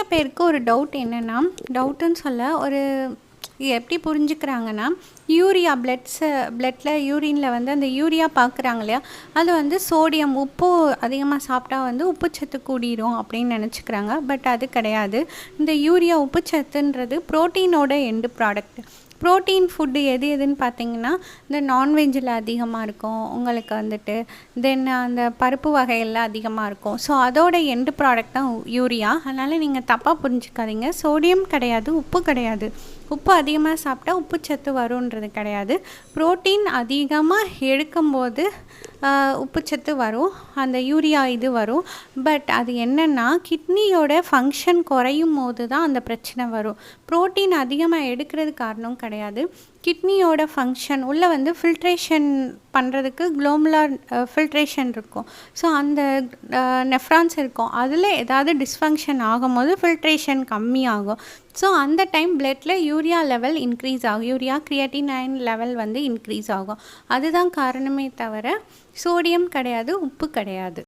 நிறைய பேருக்கு ஒரு டவுட் என்னென்னா டவுட்டுன்னு சொல்ல ஒரு எப்படி புரிஞ்சுக்கிறாங்கன்னா யூரியா பிளட்ஸு பிளட்டில் யூரினில் வந்து அந்த யூரியா பார்க்குறாங்க இல்லையா? அது வந்து சோடியம் உப்பு அதிகமாக சாப்பிட்டா வந்து உப்புச்சத்து கூடிரும் அப்படின்னு நினச்சிக்கிறாங்க. பட் அது கிடையாது. இந்த யூரியா உப்புச்சத்துன்றது ப்ரோட்டீனோட எண்டு ப்ராடக்ட் ப்ரோட்டீன் ஃபுட்டு எது எதுன்னு பார்த்தீங்கன்னா இந்த நான்வெஜ்ஜில் அதிகமாக இருக்கும். உங்களுக்கு வந்துட்டு தென் அந்த பருப்பு வகையெல்லாம் அதிகமாக இருக்கும். ஸோ அதோட எண்டு ப்ராடக்ட் தான் யூரியா அதனால் நீங்கள் தப்பாக புரிஞ்சுக்காதீங்க. சோடியம் கிடையாது உப்பு கிடையாது. உப்பு அதிகமாக சாப்பிட்டா உப்புச்சத்து வரும்ன்றது கிடையாது. ப்ரோட்டீன் அதிகமாக எடுக்கும்போது உப்புச்சத்து வரும் அந்த யூரியா இது வரும். பட் அது என்னென்னா கிட்னியோட ஃபங்க்ஷன் குறையும் போது தான் அந்த பிரச்சனை வரும். ப்ரோட்டீன் அதிகமாக எடுக்கிறது காரணம் கிடையாது. கிட்னியோட ஃபங்க்ஷன் உள்ளே வந்து ஃபில்ட்ரேஷன் பண்ணுறதுக்கு குளோமுலார் ஃபில்ட்ரேஷன் இருக்கும். ஸோ அந்த நெஃப்ரான்ஸ் இருக்கும். அதில் ஏதாவது டிஸ்ஃபங்க்ஷன் ஆகும்போது ஃபில்ட்ரேஷன் கம்மியாகும். ஸோ அந்த டைம் பிளட்டில் யூரியா லெவல் இன்க்ரீஸ் ஆகும். யூரியா கிரியட்டினைன் லெவல் வந்து இன்க்ரீஸ் ஆகும். அதுதான் காரணமே தவிர சோடியம் கிடையாது உப்பு கிடையாது.